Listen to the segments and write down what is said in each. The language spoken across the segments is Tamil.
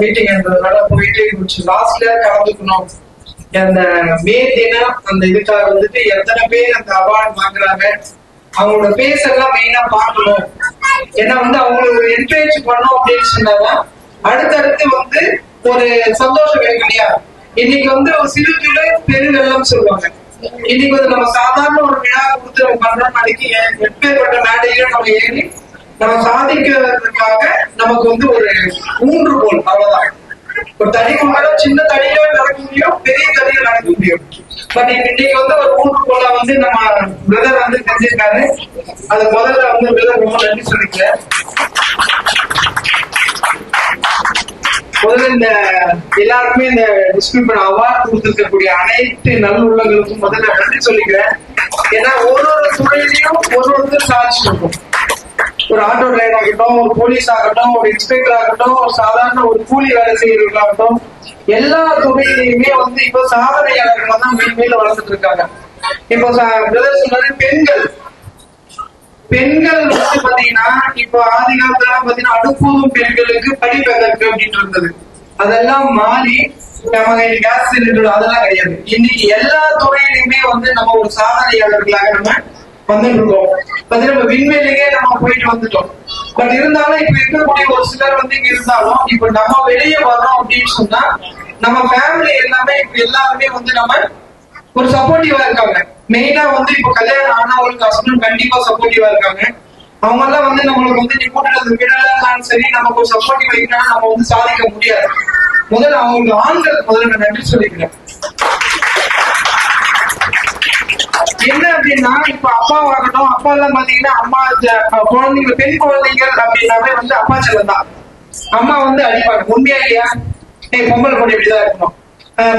மீட்டிங் இருந்ததுனால போயிட்டு கொஞ்சம் லாஸ்ட்ல கலந்துக்கணும். அந்த மே தினம் அந்த இதுக்காக வந்துட்டு எத்தனை பேர் அந்த அவார்ட் வாங்குறாங்க அவங்களோட பேஸ் எல்லாம் மெயினா பார்க்கணும். ஏன்னா வந்து அவங்களுக்கு என்கரேஜ் பண்ணோம் அப்படின்னு சொன்னாதான் அடுத்தடுத்து வந்து ஒரு சந்தோஷம் வேணும் இல்லையா? இன்னைக்கு வந்து ஒரு சிறு துளை பெருவெள்ளம் சொல்லுவாங்க. இன்னைக்கு வந்து நம்ம சாதாரண ஒரு விழா கொடுத்து நம்ம பண்றோம் நாளைக்கு எப்பேற்பட்ட மேடையில நம்ம ஏறி நம்ம சாதிக்க நமக்கு வந்து ஒரு ஊன்றுகோல் அவ்வளவுதான். ஒரு தனி மேல சின்ன தடியில நடக்க முடியும் பெரிய தடியில நடக்க முடியும். பட் இன்னைக்கு வந்து ஒரு ஊன்றுகோலா வந்து நம்ம பிரதர் வந்து செஞ்சிருக்காரு அது முதல்ல வந்து பிரதர் ரொம்ப நன்றி சொல்லிக்கிறேன். முதல்ல இந்த எல்லாருக்குமே இந்த டிஸ்ட்ரிபியூட் அவார்ட் கொடுத்திருக்கக்கூடிய அனைத்து நல்லுள்ளங்களுக்கும் முதல்ல நன்றி சொல்லிக்கிறேன். ஏன்னா ஒரு ஒரு துறையிலையும் ஒரு ஒருத்தர் சாதிச்சு இருக்கும் ஒரு ஆட்டோ டிரைவர் ஆகட்டும் ஒரு போலீஸ் ஆகட்டும் ஒரு இன்ஸ்பெக்டர் ஆகட்டும் ஒரு சாதாரண ஒரு கூலி வேலை செய்யறவர்களாகட்டும் எல்லா துறையிலையுமே வந்து இப்ப சாதனையாளர்கள் தான் மேல் மேல வளர்ந்துட்டு இருக்காங்க. இப்போ பிரதர் பெண்கள். பெண்கள் வந்து பாத்தீங்கன்னா இப்போ ஆதி காலத்துல பாத்தீங்கன்னா அடுப்பூதும் பெண்களுக்கு படிப்பதற்கு அப்படின்னு இருந்தது. அதெல்லாம் மாறி நம்ம கேஸ் சிலிண்டர் அதெல்லாம் கிடையாது. இன்னைக்கு எல்லா துறையிலுமே வந்து நம்ம ஒரு சாதனையாளர்களாக நம்ம வந்துட்டு இருக்கோம் பாத்தீங்கன்னா நம்ம விண்வெளியே நம்ம போயிட்டு வந்துட்டோம். பட் இருந்தாலும் இப்ப இருக்கக்கூடிய ஒரு சிலர் வந்து இங்க இருந்தாலும் இப்ப நம்ம வெளியே வர்றோம் அப்படின்னு சொன்னா நம்ம ஃபேமிலி எல்லாமே இப்ப எல்லாருமே வந்து நம்ம ஒரு சப்போர்ட்டிவா இருக்காங்க. மெயினா வந்து இப்ப கல்யாணம் ஆனவங்களுக்கு ஹஸ்பண்ட் கண்டிப்பா சப்போர்ட்டிவா இருக்காங்க. அவங்க எல்லாம் வந்து நம்மளுக்கு வந்து நீ கூட்டுறது விடலாம் சரி நமக்கு ஒரு சப்போர்ட்டிவ் வைக்கணும் நம்ம வந்து சாதிக்க முடியாது. முதல்ல அவங்களுக்கு ஆண்கள் முதல்ல நான் நன்றி சொல்லிக்கிறேன். அப்படின்னா இப்ப அப்பாவாகட்டும் அப்பா எல்லாம் பாத்தீங்கன்னா அம்மா குழந்தைங்க பெண் குழந்தைகள் அப்படின்னாவே வந்து அப்பா செல்லம் தான். அம்மா வந்து அடிப்பாங்க. உண்மையா இல்லையா? ஏய் பொம்பளை பொண்ணு இப்படிதான் இருக்கணும்.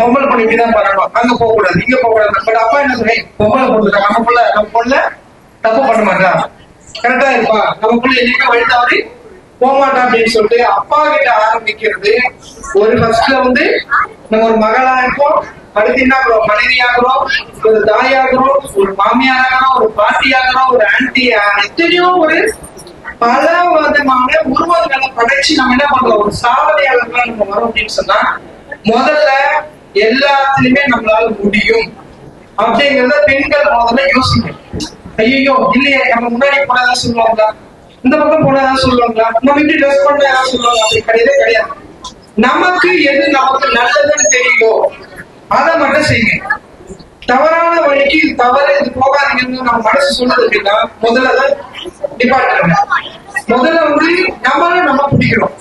பொம்பளை பொண்ணு இப்படிதான் பண்ணணும் அங்க போக கூடாது இங்க போக கூடாது பட் அப்பா என்ன சொல்றேன் பொம்பளை பொண்ணு நம்ம புள்ள நம்ம புள்ள தப்பு பண்ண மாட்டான். கரெக்டா இருப்பா. நம்ம புள்ள என்னைக்கு வழி தவறி போக அப்படின்னு சொல்லிட்டு அப்பா கிட்ட ஆரம்பிக்கிறது ஒரு ஃபர்ஸ்ட்ல வந்து நம்ம ஒரு மகளா இருப்போம் அடுத்து என்ன மனைவியாகிறோம் ஒரு தாயாகிறோம் ஒரு மாமியாராகிறோம் ஒரு பாட்டியாகிறோம் ஒரு ஆன்டி எத்தனையோ ஒரு பல விதமான உருவங்களை படைச்சு நம்ம என்ன பண்றோம் ஒரு சாதனையாளர்களா நம்ம வரோம் அப்படின்னு சொன்னா முதல்ல எல்லாத்துலயுமே நம்மளால முடியும். அப்படிங்கறத பெண்கள் முதல்ல யோசிக்கணும். ஐயோ இல்லையே நம்ம முன்னாடி போனதான் சொல்லுவாங்களா? இந்த பக்கம் போனதான் சொல்லுவாங்களா? நம்ம இப்படி ட்ரெஸ் பண்ணதா சொல்லுவாங்க அப்படி கிடையவே கிடையாது. நமக்கு எது நமக்கு நல்லதுன்னு தெரியுதோ அதை மட்டும் செய்யுங்க. தவறான வழிக்கு தவறு இது போகாதீங்கன்னு நம்ம மனசு சொல்லுது அப்படின்னா முதல்ல டிபார்ட்மெண்ட் முதல்ல வந்து நம்மளும் நம்ம பிடிக்கிறோம்.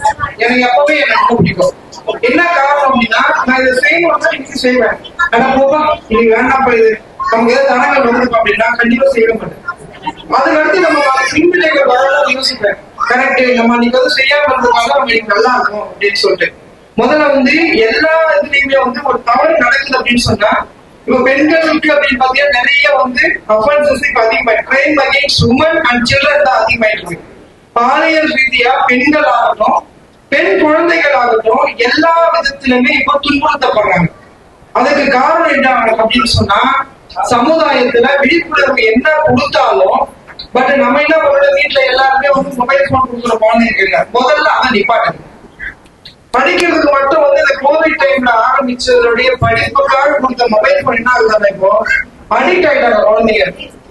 எனக்கு எப்பவுமே எனக்கு ரொம்ப பிடிக்கும். என்ன காரணம் அப்படின்னா நான் இதை செய்யணும்னா இன்னைக்கு செய்வேன். ஆனா போப்பா இன்னைக்கு வேண்டாம்ப்பா இது. நமக்கு ஏதாவது தடங்கள் வந்திருக்கும் அப்படின்னா கண்டிப்பா செய்ய மாட்டேன். அதுக்கடுத்து நம்ம பின்விளைகள் வரலாம் யோசிப்பேன். கரெக்ட் நம்ம இன்னைக்கு வந்து செய்யாம இருந்ததுனால நம்ம நல்லா இருக்கும் அப்படின்னு சொல்லிட்டு. முதல்ல வந்து எல்லா இதுலயுமே வந்து ஒரு தவறு நடக்குது அப்படின்னு சொன்னா இப்ப பெண்களுக்கு அப்படின்னு பாத்தீங்கன்னா நிறைய வந்து அஃபென்சஸ் இப்ப அதிகமாயிட்டு crime against women and children தான் அதிகமாயிருக்கு பாலியல் ரீதியா பெண்கள் ஆகட்டும் பெண் குழந்தைகள் ஆகட்டும் எல்லா விதத்திலுமே இப்போ துன்புறுத்தப்படுறாங்க. அதுக்கு காரணம் என்ன அப்படின்னு சொன்னா சமுதாயத்துல விழிப்புணர்வு என்ன கொடுத்தாலும் பட் நம்ம என்ன பண்றோம் வீட்டுல எல்லாருமே வந்து மொபைல் போன் கொடுக்குற குழந்தைங்க முதல்ல அதை நிப்பாட்டுங்க. படிக்கிறதுக்கு மட்டும் வந்து இந்த கோவிட் டைம்ல ஆரம்பிச்சதுடைய படிப்புக்காக கொடுத்த மொபைல் போன் என்ன இப்போ? அடிக்ட் ஆயிட்டாங்க குழந்தைங்க.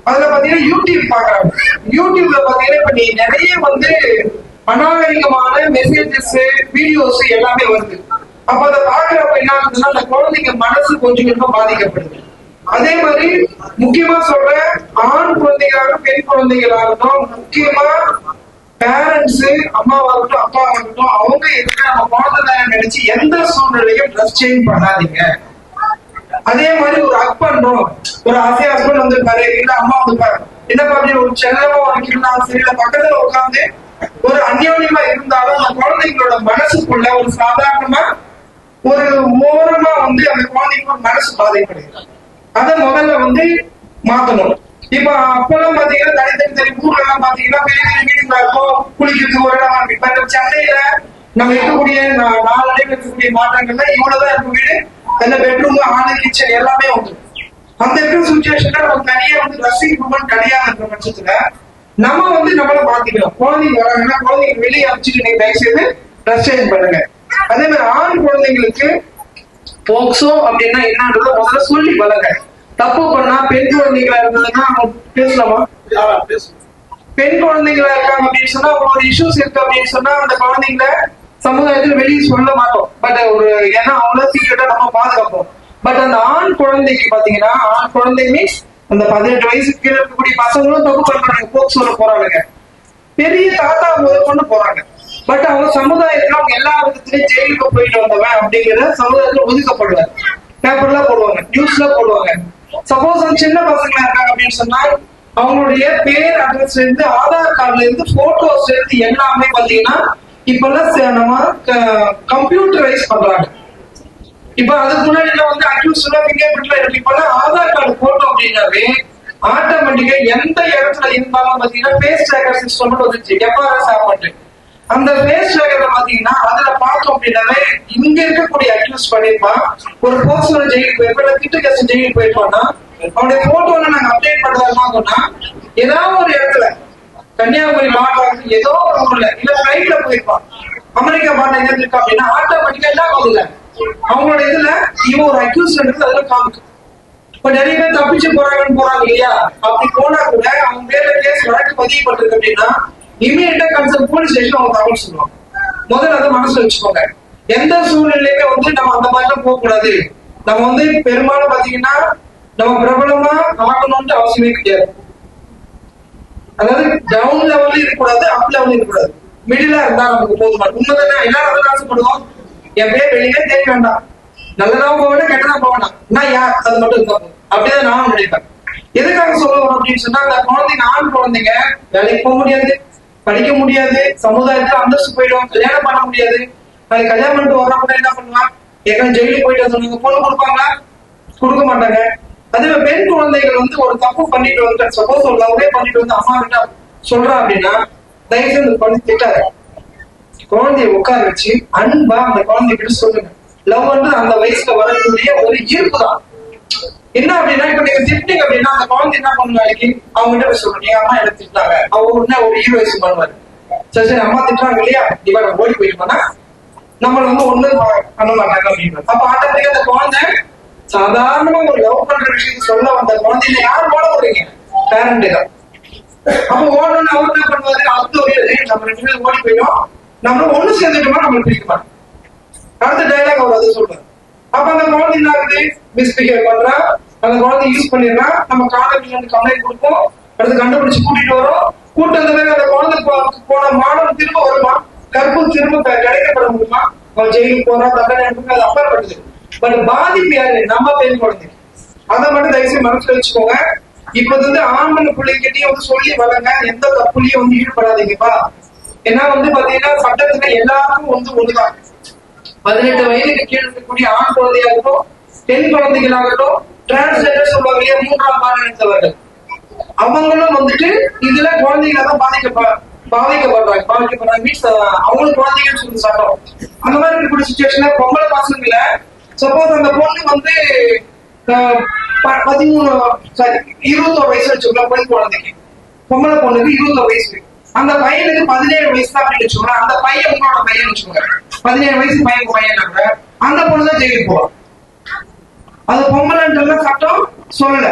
அதுல பாத்தீங்கன்னா யூடியூப் பாக்குறாங்க யூடியூப்ல பாத்தீங்கன்னா இப்ப நீ நிறைய வந்து அநாகரிகமான மெசேஜஸ் வீடியோஸ் எல்லாமே வருது. அப்ப அதை பாக்குறப்ப என்ன ஆகுதுன்னா அந்த குழந்தைங்க மனசு கொஞ்சம் கொஞ்சமா பாதிக்கப்படுது. அதே மாதிரி முக்கியமா சொல்ற ஆண் குழந்தைகளாக பெண் குழந்தைகளாகட்டும் முக்கியமா பேரண்ட்ஸ் அம்மாவா இருக்கட்டும் அப்பாவா இருக்கட்டும் அவங்க எதுக்கு நம்ம குழந்தை நினைச்சு எந்த சூழ்நிலையும் ட்ரெஸ் சேஞ்ச் பண்ணாதீங்க. அதே மாதிரி ஒரு ஹஸ்பண்டும் ஒரு ஆசை ஹஸ்பண்ட் வந்திருப்பாரு இல்ல அம்மா வந்திருப்பாரு என்னப்பா அப்படி ஒரு செல்லமா உனக்கு இருந்தாலும் சரி இல்ல பக்கத்துல உட்காந்து ஒரு அந்யோன்யமா இருந்தாலும் அந்த குழந்தைங்களோட மனசுக்குள்ள ஒரு சாதாரணமா ஒரு மோரமா வந்து அந்த குழந்தைங்க ஒரு மனசு பாதைப்படுது அதை முதல்ல வந்து மாத்தணும். இப்ப அப்பெல்லாம் பாத்தீங்கன்னா தனித்தனி தனி ஊர்ல எல்லாம் பாத்தீங்கன்னா பெரிய பெரிய வீடுங்களா இருக்கும் குளிக்கிறதுக்கு ஒரு இடம் இருக்கு. இப்ப இந்த சென்னையில நம்ம இருக்கக்கூடிய நா- நாளடைவில் இருக்கக்கூடிய மாற்றங்கள்ல இவ்வளவுதான் இருக்கும் வீடு. அந்த பெட்ரூம் ஆளு கிச்சன் எல்லாமே உண்டு. அந்த இருக்கிற சுச்சுவேஷன்ல நம்ம தனியா வந்து ட்ரெஸ்ஸிங் கிடையாது இருக்கிற பட்சத்துல நம்ம வந்து நம்மள மாத்திக்கிறோம் குழந்தைங்க வராங்கன்னா குழந்தைங்க வெளியே அனுப்பிச்சிட்டு நீங்க தயவு செய்து ட்ரெஸ் சேஞ்ச் பண்ணுங்க. அதே மாதிரி ஆண் குழந்தைங்களுக்கு போக்சோ அப்படின்னா என்னன்றத முதல்ல சொல்லி வளங்க தப்பு பண்ணா பெண் குழந்தைகளா இருந்ததுன்னா அவங்க பேசலாமா? பெண் குழந்தைங்களா இருக்காங்க அப்படின்னு சொன்னா ஒரு இஷ்யூஸ் இருக்கு அப்படின்னு சொன்னா அந்த குழந்தைங்கள சமுதாயத்துல வெளியே சொல்ல மாட்டோம். பட் ஒரு ஏன்னா அவங்கள சீக்கிரட்டா நம்ம பாதுகாப்போம். பட் அந்த ஆண் குழந்தைக்கு பாத்தீங்கன்னா ஆண் குழந்தை மீன்ஸ் அந்த பதினெட்டு வயசுக்கு கீழே இருக்கக்கூடிய பசங்களும் தப்பு பண்றாங்க. போக்சோல போறாங்க பெரிய தாத்தா முதல் கொண்டு போறாங்க. பட் அவங்க சமுதாயத்துல அவங்க எல்லா விதத்திலயும் ஜெயிலுக்கு போயிட்டு வந்தவன் அப்படிங்கிற சமுதாயத்துல ஒதுக்கப்படுவார் பேப்பர்ல போடுவாங்க நியூஸ்ல போடுவாங்க. சப்போஸ் வந்து சின்ன பசங்களா இருக்காங்க அப்படின்னு சொன்னா அவங்களுடைய பேர் அட்ரஸ்ல இருந்து ஆதார் கார்டுல இருந்து போட்டோஸ்ல இருந்து எல்லாமே பாத்தீங்கன்னா இப்பெல்லாம் ச- நம்ம கம்ப்யூட்டரைஸ் பண்றாங்க. இப்ப அதுக்கு முன்னாடி எல்லாம் வந்து அக்யூஸ் ஃபிங்கர் பிரிண்ட்ல இருக்கு. இப்பெல்லாம் ஆதார் கார்டு போட்டோம் அப்படின்னாவே ஆட்டோமேட்டிக்கா எந்த இடத்துல இருந்தாலும் பாத்தீங்கன்னா ஃபேஸ் ட்ராக்கர் சிஸ்டம் வந்துச்சு எஃப்ஆர்எஸ் ஆப்பட்டு அந்த பேஸ் வேகத்தை பாத்தீங்கன்னா அதுல பார்த்தோம் அப்படின்னாவே இங்க இருக்கக்கூடிய அக்யூஸ் பண்ணிருப்பான் ஒரு போஸ்டர் ஜெயிலுக்கு போயிருப்பா இல்ல திட்டு கேஸ் ஜெயிலுக்கு போயிருப்பான்னா அவனுடைய போட்டோல நாங்க அப்டேட் பண்றதா சொன்னா ஏதாவது ஒரு இடத்துல கன்னியாகுமரி மாவட்டம் ஏதோ ஒரு ஊர்ல இல்ல ஃபிளைட்ல போயிருப்பான் அமெரிக்கா மாவட்டம் எங்க இருக்கா அப்படின்னா ஆட்டோமேட்டிக்கா என்ன ஆகுதுல அவங்களோட இதுல இவன் ஒரு அக்யூஸ் அதுல காமிக்கும். இப்ப நிறைய பேர் தப்பிச்சு போறாங்கன்னு போறாங்க இல்லையா? அப்படி போனா கூட அவங்க பேர்ல கேஸ் வழக்கு பதியப்பட்டிருக்கு அப்படின்னா இமீடியட்டா கன்சர்ன் போலீஸ் ஸ்டேஷன் அவங்க தகவல் சொல்லுவாங்க. முதல்ல அதை மனசுல வச்சுக்கோங்க. எந்த சூழ்நிலையுமே வந்து நம்ம அந்த மாதிரிலாம் போகக்கூடாது. நம்ம வந்து பெரும்பாலும் பாத்தீங்கன்னா நம்ம பிரபலமா ஆகணும்ட்டு அவசியமே கிடையாது. அதாவது டவுன் லெவல்ல இருக்கக்கூடாது அப் லெவல்ல இருக்கக்கூடாது. மிடிலா இருந்தா நமக்கு போதுமா உண்மைதானே? எல்லாரும் அதான் ஆசைப்படுவோம். என் பேர் வெளியே தெரிய வேண்டாம். நல்லதாவும் போக வேண்டாம் கெட்டதா போக வேண்டாம் நான் யார்? அது மட்டும் இருந்தா போதும் அப்படிதான் நானும் நினைப்பேன். எதுக்காக சொல்லுவோம் அப்படின்னு சொன்னா அந்த குழந்தைங்க ஆண் குழந்தைங்க வேலைக்கு போக முடியாது. படிக்க முடியாது சமுதாயத்துல அந்தஸ்து போயிடும் கல்யாணம் பண்ண முடியாது. அது கல்யாணம் பண்ணிட்டு வர்றப்ப என்ன பண்ணுவான் ஏற்கனவே ஜெயிலுக்கு போயிட்டு சொன்னீங்க பொண்ணு கொடுப்பாங்களா? கொடுக்க மாட்டாங்க. அதுவே பெண் குழந்தைகள் வந்து ஒரு தப்பு பண்ணிட்டு வந்து சப்போஸ் ஒரு லவ்வே பண்ணிட்டு வந்து அம்மா கிட்ட சொல்றா அப்படின்னா தயவு செய்து குழந்தை திட்டாரு குழந்தைய உட்கார வச்சு அன்பா அந்த குழந்தைகிட்ட சொல்லுங்க. லவ்ன்றது அந்த வயசுல வரக்கூடிய ஒரு ஈர்ப்பு தான். என்ன அப்படின்னா இப்ப நீங்க திட்டிங்க அப்படின்னா அந்த குழந்தை என்ன பண்ணும் நாளைக்கு அவங்க கிட்ட போய் சொல்றீங்க அம்மா என்ன திட்டாங்க அவங்க உடனே ஒரு ஹீரோயிசம் பண்ணுவாரு சரி சரி அம்மா திட்டுறாங்க இல்லையா? இவரை ஓடி போயிருப்பானா? போனா நம்மள வந்து ஒண்ணு பண்ண மாட்டாங்க அப்படின்னு. அப்ப ஆட்டோமேட்டிக்கா அந்த குழந்தை சாதாரணமா ஒரு லவ் பண்ற விஷயத்த சொல்ல வந்த குழந்தையில யார் ஓட போறீங்க பேரண்ட் தான். அப்ப ஓடணும்னு அவர் என்ன பண்ணுவாரு? அடுத்த ஒரு நம்ம ரெண்டு பேரும் ஓடி போயிடும் நம்ம ஒண்ணு சேர்ந்துட்டோமா? நம்மளுக்கு பிடிக்க மாட்டோம் அடுத்த டைலாக் அவர் அதை சொல்றாரு அப்ப அந்த குழந்தை என்ன ஆகுது? மிஸ்பிஹேவ் பண்றா. அந்த குழந்தை யூஸ் பண்ணிருந்தா நம்ம காலேஜ்ல வந்து கம்ப்ளைண்ட் கொடுப்போம். அடுத்து கண்டுபிடிச்சு கூட்டிட்டு வரோம். கூட்டு வந்த பிறகு அந்த குழந்தை போன மாணவன் திரும்ப வருமா? கற்பு திரும்ப கிடைக்கப்பட முடியுமா அவன் ஜெயிலுக்கு போறா தண்டனை அது அப்பாற்பட்டது பட் பாதிப்பு யாரு? நம்ம பெண் குழந்தை. அதை மட்டும் தயவுசெய்து மனசுல வச்சுக்கோங்க. இப்ப வந்து ஆண்மன் பிள்ளைகிட்டயும் வந்து சொல்லி வளங்க. எந்த தப்புலயும் வந்து ஈடுபடாதீங்கப்பா. ஏன்னா வந்து பாத்தீங்கன்னா சட்டத்துல எல்லாருக்கும் வந்து ஒண்ணுதான். பதினெட்டு வயதுக்கு கீழே இருக்கக்கூடிய ஆண் குழந்தையாகட்டும் பெண் குழந்தைகளாகட்டும் டிரான்ஸ்ஜெண்டர் சொல்லுவாங்க இல்லையா மூன்றாம் பாலினத்தவர்கள் அவங்களும் வந்துட்டு இதுல குழந்தைகளை தான் பாதிக்கப்ப பாதிக்கப்படுறாங்க பாதிக்கப்படுறாங்க. மீன்ஸ் அவங்களுக்கு குழந்தைங்கன்னு சொல்லி சட்டம் அந்த மாதிரி இருக்கக்கூடிய சுச்சுவேஷன்ல பொம்பளை பசங்கள சப்போஸ் அந்த பொண்ணு வந்து ப- பதிமூணு சாரி இருபத்தோரு வயசு வச்சுக்கலாம் பெண் குழந்தைக்கு. பொம்பளை பொண்ணுக்கு இருபத்தோரு வயசு. அந்த பையனுக்கு பதினேழு வயசு தான் அப்படின்னு வச்சுக்கோங்க. அந்த பையன் உங்களோட பையன் வச்சுக்கோங்க. பதினேழு வயசு பையன் பையன் அந்த பொண்ணு தான் ஜெயிலுக்கு போவான் அது பொம்பளைன்றத சட்டம் சொல்லல.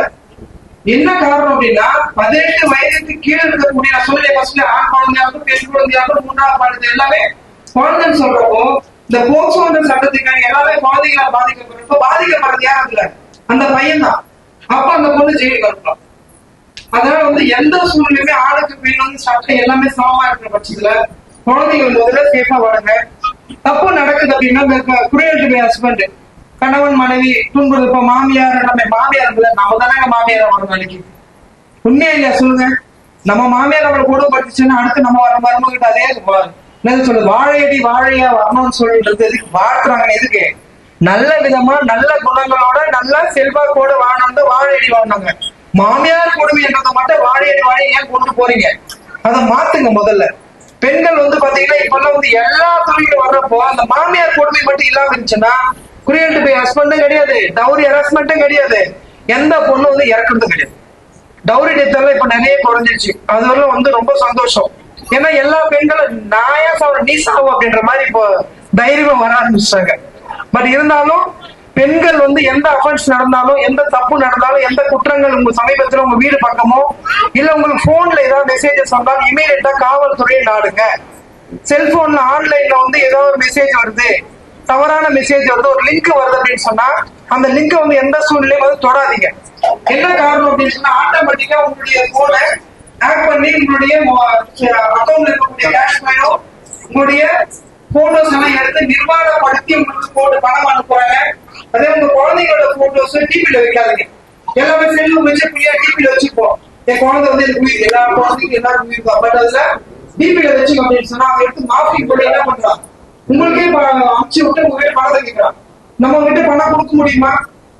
என்ன காரணம் அப்படின்னா பதினெட்டு வயதுக்கு கீழே இருக்கக்கூடிய சூரிய பஸ்ல ஆண் குழந்தையாகட்டும் பெண் குழந்தையாகட்டும் மூன்றாவது குழந்தை எல்லாமே குழந்தைன்னு சொல்றப்போ இந்த போக்சோன்ற சட்டத்துக்காக எல்லாமே குழந்தைகளால் பாதிக்கப்படுறப்ப பாதிக்கப்படுறது யார் அதுல? அந்த பையன் தான் அப்ப அந்த பொண்ணு ஜெயிலுக்கு அனுப்பலாம் அதனால வந்து எந்த சூழ்நிலையுமே ஆணுக்கு பெண் வந்து சட்டம் எல்லாமே சமமா இருக்கிற பட்சத்துல குழந்தைகள் முதல்ல சேஃபா வாடுங்க தப்பு நடக்குது அப்படின்னா குறையல்ட்டு ஹஸ்பண்ட் கணவன் மனைவி துன்புறுது இப்ப மாமியார் நம்ம மாமியார் நம்ம தானே மாமியார் வரும் நாளைக்கு உண்மையா இல்லையா? சொல்லுங்க. நம்ம மாமியார் நம்மளை கொடுமைப்படுத்துச்சுன்னா அடுத்து நம்ம வர மருமகிட்ட அதே என்ன சொல்லுது வாழையடி வாழையா வரணும்னு சொல்றது எதுக்கு? வாழ்த்துறாங்க எதுக்கு? நல்ல விதமா நல்ல குணங்களோட நல்ல செல்வாக்கோட வாழணும் வாழையடி வாழணுங்க. மாமியார் கொடுமை என்றதை மட்டும் வாழையடி வாழை ஏன் கொண்டு போறீங்க? அதை மாத்துங்க முதல்ல. பெண்கள் வந்து பாத்தீங்கன்னா இப்பெல்லாம் வந்து எல்லா துறையிலும் வர்றப்போ அந்த மாமியார் கொடுமை மட்டும் இல்லாம இருந்துச்சுன்னா குரியல்ட்டு போய் ஹஸ்பண்டும் கிடையாது. டவுரி ஹராஸ்மெண்ட்டும் கிடையாது. எந்த பொண்ணு வந்து இறக்குறதும் கிடையாது. டவுரி டெத்தெல்லாம் இப்ப நிறைய குறைஞ்சிச்சு அதுவரை வந்து ரொம்ப சந்தோஷம். ஏன்னா எல்லா பெண்களும் நான் ஏன் சாவு நீ சாவு அப்படின்ற மாதிரி இப்போ தைரியம் வர ஆரம்பிச்சிட்டாங்க. பட் இருந்தாலும் பெண்கள் வந்து எந்த அஃபென்ஸ் நடந்தாலும் எந்த தப்பு நடந்தாலும் எந்த குற்றங்கள் உங்க சமீபத்துல உங்க வீடு பக்கமோ இல்ல உங்களுக்கு போன்ல ஏதாவது மெசேஜஸ் வந்தாலும் இமீடியட்டா காவல்துறையை நாடுங்க. செல்போன்ல ஆன்லைன்ல வந்து ஏதோ ஒரு மெசேஜ் வருது. தவறான மெசேஜ் வருது ஒரு லிங்க் வருது அப்படின்னு சொன்னா அந்த லிங்க் வந்து எந்த சூழ்நிலையும் வந்து தொடாதீங்க. என்ன காரணம் அப்படின்னு சொன்னா ஆட்டோமேட்டிக்கா உங்களுடைய போனை ஹேக் பண்ணி உங்களுடைய அக்கௌண்ட்ல இருக்கக்கூடிய கேஷ் பயனோ உங்களுடைய போட்டோஸ் எல்லாம் எடுத்து நிர்வாகப்படுத்தி உங்களுக்கு போட்டு பணம் அனுப்புறாங்க. அதே உங்க குழந்தைங்களோட போட்டோஸ் டிபில வைக்காதீங்க. எல்லாமே செல்லு வச்சு புள்ளியா டிபில வச்சுப்போம். என் குழந்தை வந்து எனக்கு உயிர் எல்லா குழந்தைக்கும் எல்லாருக்கும் உயிர் பட் அதுல டிபில வச்சு அப்படின்னு சொன்னா அவங்க எடுத்து மாஃபி போட்டு என்ன பண்றாங்க உங்களுக்கே அமைச்சு விட்டு உங்க வீட்டு பணத்தை நம்ம கிட்ட பணம் கொடுக்க முடியுமா?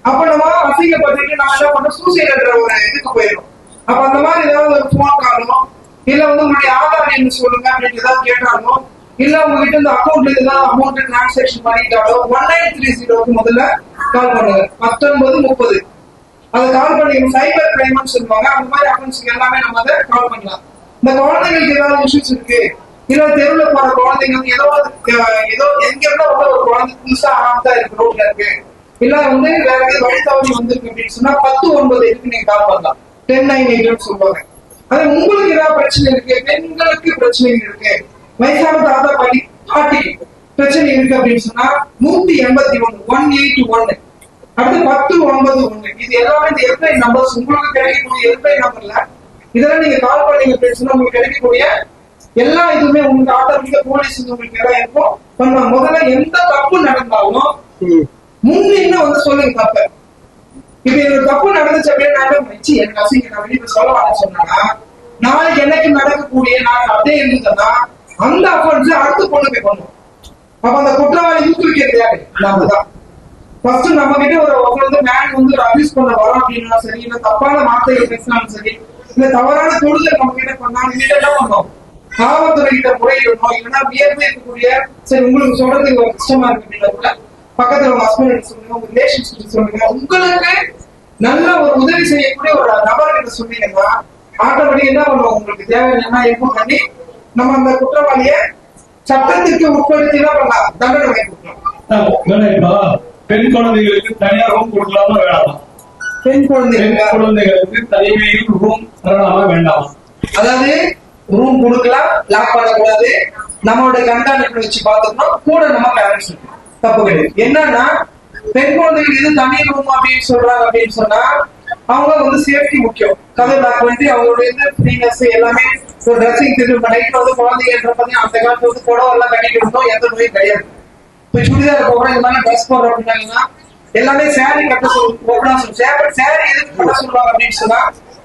அப்ப நம்ம அசிங்கப்பட்டுட்டு நம்ம என்ன சூசைட் சூசைட்ன்ற ஒரு இதுக்கு போயிடும் அப்ப அந்த மாதிரி ஏதாவது ஒரு போன் காரணம் இல்ல வந்து உங்களுடைய ஆதார் எண் சொல்லுங்க அப்படின்னு ஏதாவது கேட்டாலும் இல்ல உங்ககிட்ட இந்த அக்கௌண்ட்ல ஏதாவது அமௌண்ட் டிரான்சாக்ஷன் பண்ணிட்டாலோ ஒன் நைன் த்ரீ ஜீரோக்கு முதல்ல கால் பண்ணுங்க. பத்தொன்பது முப்பது. அது கால் பண்ணி சைபர் கிரைம்னு சொல்லுவாங்க. அந்த மாதிரி அக்கௌண்ட்ஸ் எல்லாமே நம்ம அதை கால் பண்ணலாம். இந்த குழந்தைங்களுக்கு ஏதாவது இஷ்யூஸ் இருக்கு? இல்ல தெருவில் போற குழந்தைங்க வந்து ஏதோ ஏதோ எங்க இருந்தா வந்து ஒரு குழந்தை புதுசா ஆரம்பா இருக்கு ரோட்ல இருக்கு. இல்ல வந்து வேற ஏதாவது வழி தவறி வந்திருக்கு அப்படின்னு சொன்னா பத்து ஒன்பது இருக்கு நீங்க கால் பண்ணலாம்? டென் நைன் எயிட்னு சொல்லுவாங்க. அது உங்களுக்கு ஏதாவது பிரச்சனை இருக்கு பெண்களுக்கு பிரச்சனைகள் இருக்கு. வயசான தாத்தா பாட்டி பாட்டி பிரச்சனை இருக்கு அப்படின்னு சொன்னா நூத்தி எண்பத்தி ஒண்ணு ஒன் எயிட் ஒன்னு அடுத்து பத்து ஒன்பது ஒண்ணு. இது எல்லாமே இந்த எல்பை நம்பர்ஸ் உங்களுக்கு கிடைக்கக்கூடிய எல்பை நம்பர்ல இதெல்லாம் நீங்க கால் பண்ணீங்க அப்படின்னு சொன்னா உங்களுக்கு கிடைக்கக்கூடிய எல்லா இதுவுமே உங்களுக்கு ஆட்டோமேட்டிக்கா போலீஸ் உங்களுக்கு எல்லாம் இருக்கும் பண்ணுவாங்க முதல்ல எந்த தப்பு நடந்தாலும் முன்னின்னு வந்து சொல்லுங்க தப்ப. இப்ப எனக்கு தப்பு நடந்துச்சு அப்படின்னு நான் வச்சு எனக்கு அசிங்க நான் வெளியே சொல்ல வரேன் சொன்னா நாளைக்கு எனக்கு நடக்கக்கூடிய நான் அப்படியே இருந்ததுன்னா அந்த அஃபென்ஸ் அடுத்த பொண்ணு போய் பண்ணுவோம் அப்ப அந்த குற்றவாளி ஊக்குவிக்கிறது யாரு? நாம தான் ஃபர்ஸ்ட் நம்ம கிட்ட ஒரு வந்து மேன் வந்து ஒரு அபியூஸ் பண்ண வரோம் அப்படின்னா சரி இல்ல தப்பான வார்த்தைகள் பேசினாலும் சரி இல்ல தவறான தொடுதல் நம்ம கிட்ட பண்ணாலும் என்ன பண்ணோம் காவல்துறை கிட்ட முறையிடணும் இல்லைன்னா வியர்ந்து இருக்கக்கூடிய சரி உங்களுக்கு சொல்றதுக்கு கஷ்டமா இருக்கு கூட பக்கத்துல உங்க ஹஸ்பண்ட் சொல்லுங்க உங்க ரிலேஷன்ஷிப் சொல்லுங்க. உங்களுக்கு நல்ல ஒரு உதவி செய்யக்கூடிய ஒரு நபர்கிட்ட சொன்னீங்கன்னா ஆட்டோமேட்டிக் என்ன பண்ணுவோம்? உங்களுக்கு தேவையான எப்போ பண்ணி நம்ம அந்த குற்றவாளிய சட்டத்திற்கு உட்படுத்தி தான் பண்ணலாம். தண்டனை வாங்கி கொடுக்கலாம். பெண் குழந்தைகளுக்கு தனியா ரூம் கொடுக்கலாமா வேணாமா? பெண் குழந்தைகளுக்கு? தனிமையில் ரூம் தரலாமா வேண்டாமா? அதாவது ரூம் கொடுக்கலாம் லாக் பண்ணக்கூடாது. நம்மளோட கண்காணிப்பு வச்சு பார்த்துக்கணும். கூட நம்ம பேரண்ட்ஸ் தப்பு கிடையாது. என்னன்னா பெண் குழந்தைகள் இது தனி ரூம் அப்படின்னு சொல்றாங்க அப்படின்னு சொன்னா அவங்க வந்து சேஃப்டி முக்கியம். கதை லாக் பண்ணிட்டு அவங்களோட இது ஃப்ரீனஸ் எல்லாமே ஒரு ட்ரெஸ்ஸிங் திரும்ப நைட் வந்து குழந்தைங்க பார்த்தீங்கன்னா அந்த காலத்துல வந்து புடவை எல்லாம் கட்டிட்டு இருந்தோம் எந்த நோயும் கிடையாது. இப்ப சுடிதார் போடுறோம் இந்த மாதிரி ட்ரெஸ் போடுறோம் அப்படின்னாங்கன்னா எல்லாமே சேரீ கட்ட சொல்லுவோம் சேரி எதுக்கு கட்ட சொல்லுவாங்க அப்படின்னு சொன்னா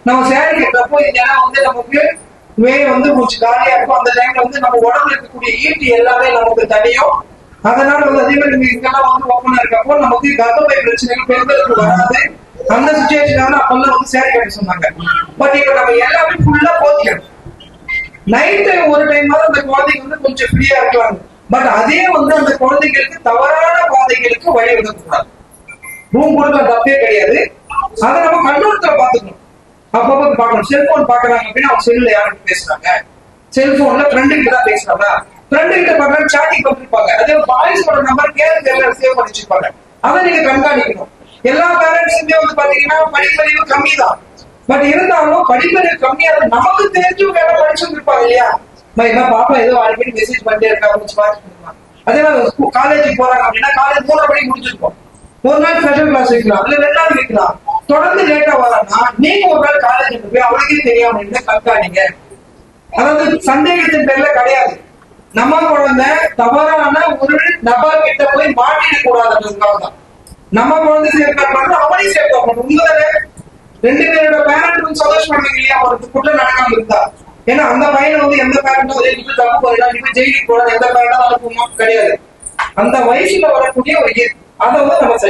நம்ம சேரீ கட்டப்போ இந்த வந்து நமக்கு வே வந்து கொஞ்சம் காலியா இருக்கும். அந்த டைம்ல வந்து நம்ம உடம்புல இருக்கக்கூடிய ஈட்டி எல்லாமே நமக்கு தனியும். அதனால வந்து அதே மாதிரி இங்கெல்லாம் இதெல்லாம் வந்து ஓப்பனா இருக்கப்போ நமக்கு கர்ப்பப்பை பிரச்சனைகள் பெண்களுக்கு வராது. அந்த சுச்சுவேஷனால அப்பெல்லாம் வந்து சேர கட்ட சொன்னாங்க. பட் இப்ப நம்ம எல்லாமே ஃபுல்லா போத்திக்கணும் நைட் ஒரு டைம் அந்த குழந்தைங்க வந்து கொஞ்சம் ஃப்ரீயா இருக்கலாம். பட் அதே வந்து அந்த குழந்தைங்களுக்கு தவறான பாதைகளுக்கு வழி விடக்கூடாது ரூம் கொடுக்க தப்பே கிடையாது. அதை நம்ம கண்ணோட்டத்துல பாத்துக்கணும் அப்பப்போ பார்க்கணும். செல்போன் பாக்குறாங்க அப்படின்னா அவங்க செல்லுல யாருக்கு பேசுறாங்க? செல்போன்ல ஃப்ரெண்டு கிட்ட தான் பேசுறாங்க ஃப்ரெண்டு கிட்ட பாக்குறாங்க சாட்டிங் பண்ணிருப்பாங்க அதே பாய்ஸோட நம்பர் கேர் கேர்ல சேவ் பண்ணி வச்சிருப்பாங்க. அதை நீங்க கண்காணிக்கணும். எல்லா பேரண்ட்ஸுமே வந்து பாத்தீங்கன்னா படிப்பறிவு கம்மி தான் பட் இருந்தாலும் படிப்பறிவு கம்மியா இருக்கு நமக்கு தெரிஞ்சு வேற படிச்சு இருப்பாங்க இல்லையா? என்ன பாப்பா ஏதோ அடிக்கடி மெசேஜ் பண்ணிட்டே இருக்கா கொஞ்சம் பாத்துட்டு அதே மாதிரி காலேஜுக்கு போறாங்க அப்படின்னா காலேஜ் மூணு மணிக்கு முடிச்சிருக்கோம் ஒரு நாள் ஸ்பெஷல் கிளாஸ் வைக்கலாம் இல்ல ரெண்டு நாள் வைக்கலாம். தொடர்ந்து லேட்டா வரான்னா நீங்க ஒரு நாள் காலேஜ் போய் அவளுக்கே தெரியாம இருந்தா கண்காணிங்க. அதாவது சந்தேகத்தின் பேர்ல கிடையாது. நம்ம குழந்தை தவறான ஒரு நபர் கிட்ட போய் மாட்டிட கூடாதுன்றதுக்காக தான். நம்ம குழந்தை சேர்க்கா பண்றோம் அவனையும் சேர்க்கா பண்றோம் உண்மைதானே? ரெண்டு பேரோட பேரண்ட் வந்து சந்தோஷப்படுவீங்க இல்லையா? ஒரு குற்றம் நடக்காம இருந்தா. ஏன்னா அந்த பையனை வந்து எந்த பேரண்டும் ஒரே நிமிஷம் தப்பு போயிடலாம் நீங்க ஜெயிலுக்கு போறது எந்த பேரண்டும் அனுப்புமா கிடையாது. அந்த வயசுல வரக்கூடிய ஒரு அதை வந்து நம்ம